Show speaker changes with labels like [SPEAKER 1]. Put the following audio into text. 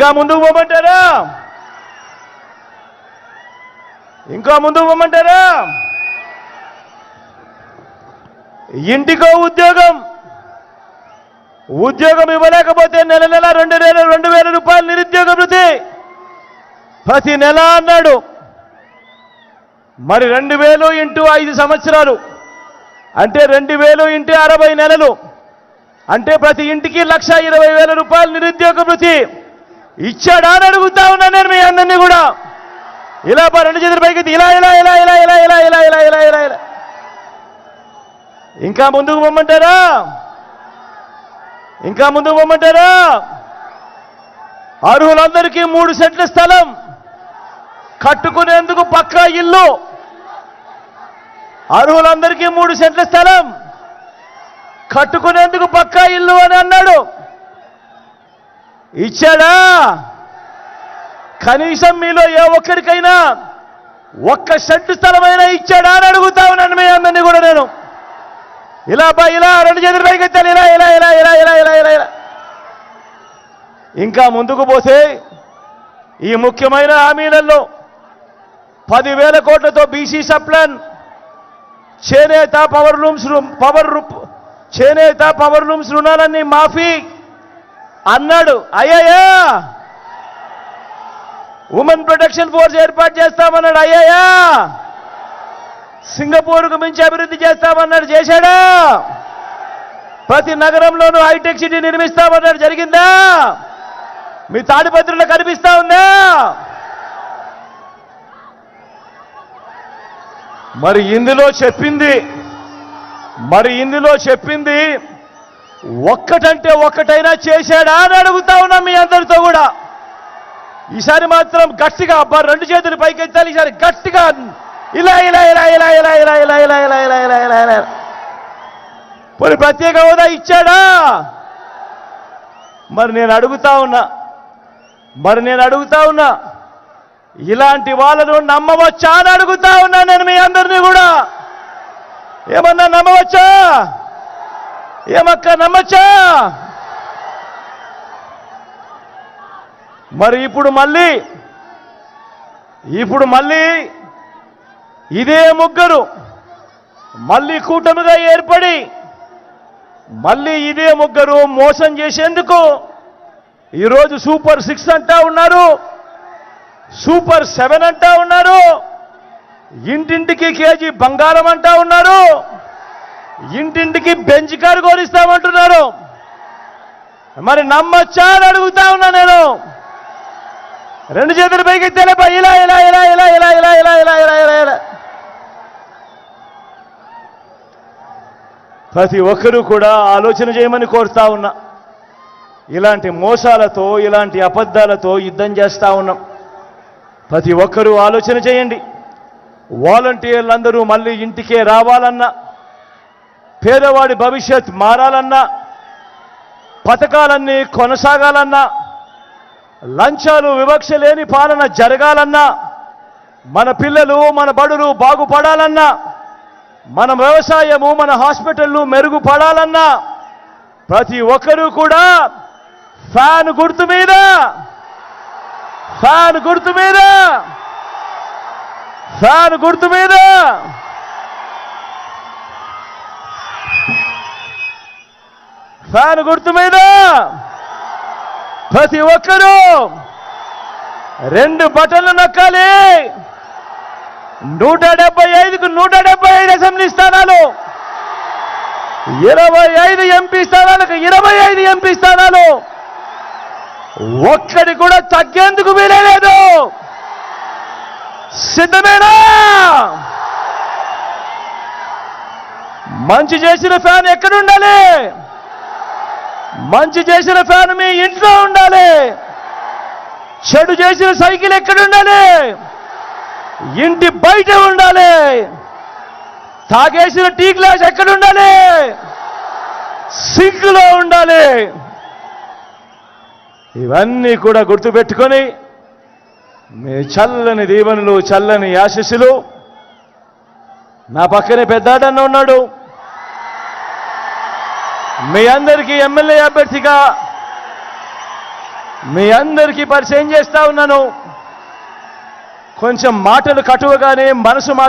[SPEAKER 1] ఇంకా ముందుకు పోమంటారా? ఇంకా ముందుకు పోమంటారా? ఇంటికో ఉద్యోగం. ఉద్యోగం ఇవ్వలేకపోతే నెల నెల రెండు వేల రెండు వేల రూపాయలు నిరుద్యోగ వృత్తి. ప్రతి నెల అన్నాడు. మరి రెండు వేలు ఇంటూ ఐదు సంవత్సరాలు. అంటే రెండు వేలు ఇంటూ అరవై నెలలు. అంటే ప్రతి ఇంటికి లక్ష ఇరవై వేల రూపాయలు నిరుద్యోగ వృత్తి. ఇచ్చాడా అని అడుగుతా ఉన్నా నేను మీ అందరినీ కూడా ఇలా బా రెండు చేతుల పైకి ఇలా ఇలా ఇలా ఇలా ఇలా ఇలా ఇలా ఇలా ఇలా ఇలా ఇలా ఇంకా ముందుకు పొమ్మంటారా ఇంకా ముందుకు పొమ్మంటారా అర్హులందరికీ మూడు సెంట్ల స్థలం కట్టుకునేందుకు పక్కా ఇల్లు అర్హులందరికీ మూడు సెంట్ల స్థలం కట్టుకునేందుకు పక్కా ఇల్లు అని అన్నాడు ఇచ్చాడా? కనీసం మీలో ఏ ఒక్కరికైనా ఒక్క సెంటు స్థలమైనా ఇచ్చాడా అని అడుగుతా ఉన్నాను మీ అందరినీ కూడా నేను. ఇలా బా ఇలా రెండు చేతులు పైకి ఎత్తాను ఇలా ఇలా ఇలా ఇలా ఇలా ఇలా ఇలా ఇలా. ఇంకా ముందుకు పోతే ఈ ముఖ్యమైన హామీలలో పదివేల కోట్లతో బీసీ సప్లాన్ చేనేత పవర్ లూమ్స్ రూమ్ పవర్ చేనేత పవర్ లూమ్స్ రుణాలన్నీ మాఫీ అన్నాడు అయ్యయ్యా! ఉమెన్ ప్రొటెక్షన్ ఫోర్స్ ఏర్పాటు చేస్తామన్నాడు అయ్యయ్యా! సింగపూర్కు మించి అభివృద్ధి చేస్తామన్నాడు చేశాడా! ప్రతి నగరంలోనూ హైటెక్ సిటీ నిర్మిస్తామన్నాడు జరిగిందా? మీ తాడిపత్రులు కనిపిస్తా ఉందా? మరి ఇందులో చెప్పింది మరి ఇందులో చెప్పింది ఒక్కటంటే ఒక్కటైనా చేశాడా అని అడుగుతా ఉన్నా మీ అందరితో కూడా ఈసారి మాత్రం గట్టిగా అబ్బా రెండు చేతులు పైకి ఎత్తాలి ఈసారి గట్టిగా ఇలా ఇలా ఇలా ఇలా ఇలా ఇలా ఇలా ఇలా ఇలా ఇలా ఇలా ఇలా ఇలా పోనీ ప్రత్యేక హోదా ఇచ్చాడా మరి నేను అడుగుతా ఉన్నా మరి నేను అడుగుతా ఉన్నా ఇలాంటి వాళ్ళను నమ్మవచ్చా అని అడుగుతా ఉన్నా నేను మీ అందరినీ కూడా ఏమన్నా నమ్మవచ్చా ఏమక్క నమ్మచ్చా? మరి ఇప్పుడు మళ్ళీ ఇప్పుడు మళ్ళీ ఇదే ముగ్గురు మళ్ళీ కూటమిగా ఏర్పడి మళ్ళీ ఇదే ముగ్గురు మోసం చేసేందుకు ఈరోజు సూపర్ సిక్స్ అంటా ఉన్నారు సూపర్ సెవెన్ అంటా ఉన్నారు ఇంటింటికి కేజీ బంగారం అంటా ఉన్నారు ఇంటింటికి బెంచ్ కారు కోరిస్తామంటున్నారు మరి నమ్మొచ్చా అని అడుగుతా ఉన్నా నేను రెండు చేతుల పైకి ఎత్తేలేపా ఇలా ఇలా ఇలా ఇలా ఇలా ఇలా ఇలా ఇలా ఇలా ఇలా ఇలా ప్రతి ఒక్కరూ కూడా ఆలోచన చేయమని కోరుతా ఉన్నా ఇలాంటి మోసాలతో ఇలాంటి అబద్ధాలతో యుద్ధం చేస్తూ ఉన్నాం ప్రతి ఒక్కరూ ఆలోచన చేయండి వాలంటీర్లందరూ మళ్ళీ ఇంటికే రావాలన్నా పేదవాడి భవిష్యత్ మారాలన్నా పథకాలన్నీ కొనసాగాలన్నా లంచాలు వివక్ష లేని పాలన జరగాలన్నా మన పిల్లలు మన బడులు బాగుపడాలన్నా మన వ్యవసాయము మన హాస్పిటళ్ళు మెరుగుపడాలన్నా ప్రతి ఒక్కరూ కూడా ఫ్యాన్ గుర్తు మీద ఫ్యాన్ గుర్తు మీద ఫ్యాన్ గుర్తు మీద. ఫ్యాన్ గుర్తు మీద. ప్రతి ఒక్కరూ రెండు బటన్లు నొక్కాలి. నూట డెబ్బై ఐదుకు నూట డెబ్బై ఐదు అసెంబ్లీ స్థానాలు. ఇరవై ఐదు ఎంపీ స్థానాలకు ఇరవై ఐదు ఎంపీ స్థానాలు. ఒక్కడి కూడా తగ్గేందుకు వీలేదు సిద్ధమేనా? మంచి చేసిన ఫ్యాన్ ఎక్కడుండాలి? మంచి చేసిన ఫ్యాన్ మీ ఇంట్లో ఉండాలి. చెడు చేసిన సైకిల్ ఎక్కడ ఉండాలి? ఇంటి బయట ఉండాలి. తాగేసిన టీ గ్లాస్ ఎక్కడ ఉండాలి? సింక్లో ఉండాలి. ఇవన్నీ కూడా గుర్తుపెట్టుకొని మీ చల్లని దీవెనలు చల్లని ఆశీస్సులు. నా పక్కనే పెద్దాడన్న ఉన్నాడు. మీ అందరికీ ఎమ్మెల్యే అభ్యర్థిగా మీ అందరికీ పరిచయం చేస్తా ఉన్నాను. కొంచెం మాటలు కటువగానే మనసు మాత్రం